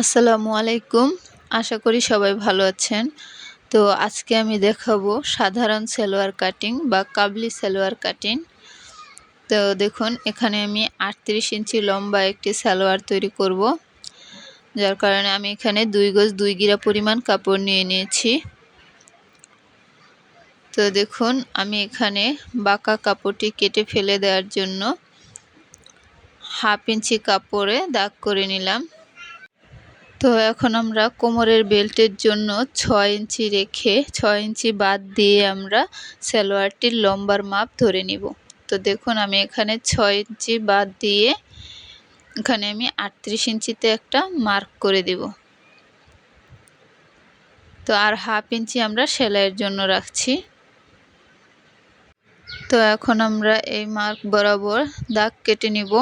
আসসালামু আলাইকুম। আশা করি সবাই ভালো আছেন। তো আজকে আমি দেখাবো সাধারণ সালোয়ার কাটিং বা কাবলি সালোয়ার কাটিং। তো দেখুন, এখানে আমি আটত্রিশ ইঞ্চি লম্বা একটি সালোয়ার তৈরি করব, যার কারণে আমি এখানে দুই গজ দুই গিরা পরিমাণ কাপড় নিয়ে নিয়েছি। তো দেখুন, আমি এখানে বাঁকা কাপড়টি কেটে ফেলে দেওয়ার জন্য হাফ ইঞ্চি কাপড়ে দাগ করে নিলাম। তো এখন আমরা কোমরের বেল্টের জন্য ছয় ইঞ্চি রেখে, ছয় ইঞ্চি বাদ দিয়ে আমরা সালোয়ারটির লম্বার মাপ ধরে নিব। তো দেখুন, আমি এখানে ছয় ইঞ্চি বাদ দিয়ে এখানে আমি আটত্রিশ ইঞ্চিতে একটা মার্ক করে দেব। তো আর হাফ ইঞ্চি আমরা সেলাইয়ের জন্য রাখছি। তো এখন আমরা এই মার্ক বরাবর দাগ কেটে নিব।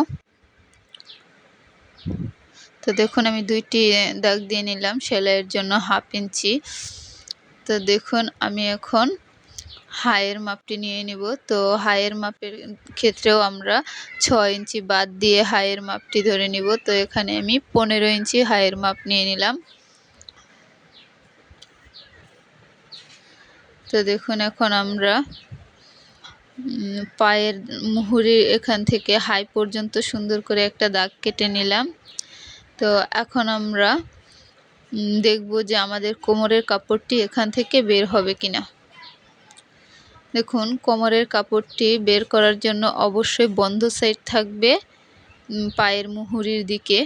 তো দেখুন আমি দুইটি দাগ দিয়ে নিলাম সেলাইয়ের জন্য হাফ ইঞ্চি। তো দেখুন আমি এখন হায়ের মাপটি নিয়ে নিব। তো হায়ের মাপের ক্ষেত্রেও আমরা ছয় ইঞ্চি বাদ দিয়ে হায়ের মাপটি ধরে নিব। তো এখানে আমি পনেরো ইঞ্চি হায়ের মাপ নিয়ে নিলাম। তো দেখুন এখন আমরা পায়ের মুহুরির এখান থেকে হাই পর্যন্ত সুন্দর করে একটা দাগ কেটে নিলাম। তো এখন আমরা দেখব যে আমাদের কোমরের কাপড়টি এখান থেকে বের হবে কিনা। দেখুন, কোমরের কাপড়টি বের করার জন্য অবশ্যই বন্ধ সাইড থাকবে পায়ের মুহুরির দিকে,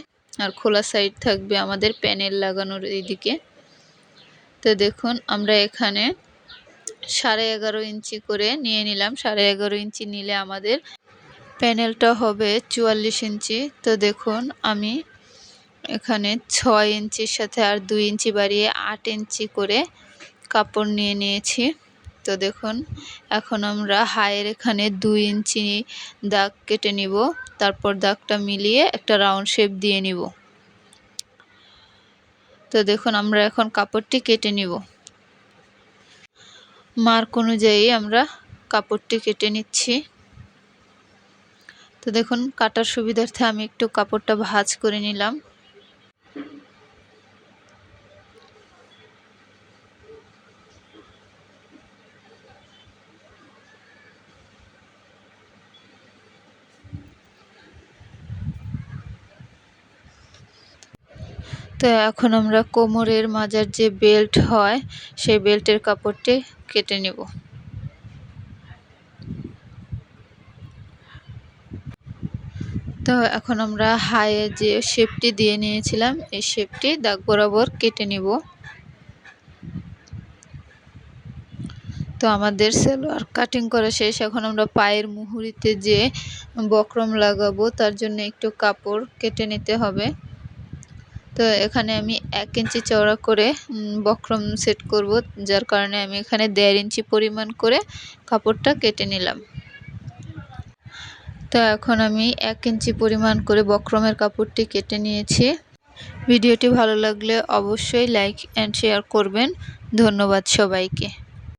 আর খোলা সাইড থাকবে আমাদের প্যানেল লাগানোর এই দিকে তো দেখুন, আমরা এখানে সাড়ে এগারো ইঞ্চি করে নিয়ে নিলাম। সাড়ে এগারো ইঞ্চি নিলে আমাদের প্যানেলটা হবে চুয়াল্লিশ ইঞ্চি। তো দেখুন, আমি এখানে ছয় ইঞ্চির সাথে আর দুই ইঞ্চি বাড়িয়ে আট ইঞ্চি করে কাপড় নিয়ে নিয়েছি। তো দেখুন, এখন আমরা হায়ের এখানে দুই ইঞ্চি দাগ কেটে নিব, তারপর দাগটা মিলিয়ে একটা রাউন্ড শেপ দিয়ে নিব। তো দেখুন, আমরা এখন কাপড়টি কেটে নিব। মার্ক অনুযায়ী আমরা কাপড়টি কেটে নিচ্ছি। তো দেখুন, কাটার সুবিধার্থে আমি একটু কাপড়টা ভাজ করে নিলাম। তো এখন আমরা কোমরের মাজার যে বেল্ট হয়, সেই বেল্টের কাপড়টি কেটে নেব। তো এখন আমরা হায়ে যে শেপটি দিয়ে নিয়েছিলাম, এই শেপটি দাগ বরাবর কেটে নিব। তো আমাদের সেলোয়ার কাটিং করা শেষ। এখন আমরা পায়ের মুহুরিতে যে বক্রম লাগাবো, তার জন্য একটু কাপড় কেটে নিতে হবে। তো এখানে আমি এক ইঞ্চি চওড়া করে বক্রম সেট করব, যার কারণে আমি এখানে দেড় ইঞ্চি পরিমাণ করে কাপড়টা কেটে নিলাম। তো এখন আমি এক ইঞ্চি পরিমাণ করে বক্রমের কাপড়টি কেটে নিয়েছি। ভিডিওটি ভালো লাগলে অবশ্যই লাইক অ্যান্ড শেয়ার করবেন। ধন্যবাদ সবাইকে।